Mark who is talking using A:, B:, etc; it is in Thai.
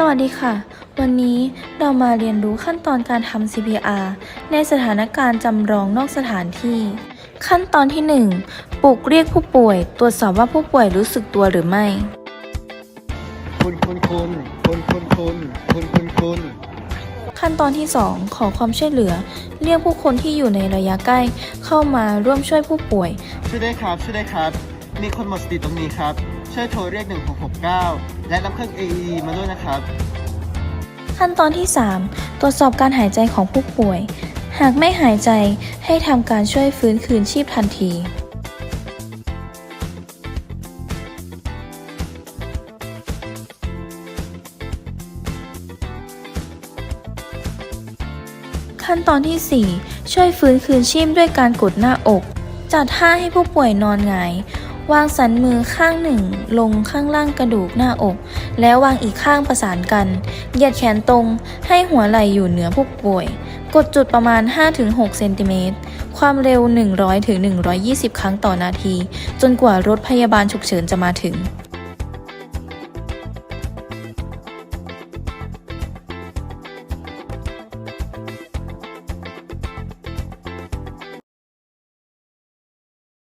A: สวัสดีค่ะ วันนี้เรามาเรียนรู้ขั้นตอนการทำ CPR ในสถานการณ์จำลองนอกสถานที่ ขั้นตอนที่ 1 ปลุกเรียกผู้ป่วย ตรวจสอบว่าผู้ป่วยรู้สึกตัวหรือไม่
B: คุณคุณคุณคุณคุณคุณคุณคุณคุณ
A: ขั้นตอนที่ 2 ขอความช่วยเหลือ เรียกผู้คนที่อยู่ในระยะใกล้ เข้ามาร่วมช่วยผู้ป่วย
B: ช่วยได้วยครับช่วยได้วยครับ มีคนหมดสติตรงนี้ครับ ช่วยโทรเรียก 1669 และนำเครื่อง AED มาด้วยนะครับ
A: ขั้นตอนที่ 3 ตรวจสอบการหายใจของผู้ป่วย หากไม่หายใจให้ทำการช่วยฟื้นคืนชีพทันทีขั้นตอนที่ 4 ช่วยฟื้นคืนชีพด้วยการกดหน้าอก จัดท่าให้ผู้ป่วยนอนหงาย วางสันมือข้างหนึ่ง ลงข้างล่างกระดูกหน้าอก แล้ววางอีกข้างประสานกัน เหยียดแขนตรง ให้หัวไหล่อยู่เหนือผู้ป่วย กดจุดประมาณ 5-6 เซนติเมตร ความเร็ว 100-120 ครั้งต่อนาที จนกว่ารถพยาบาลฉุกเฉินจะมาถึง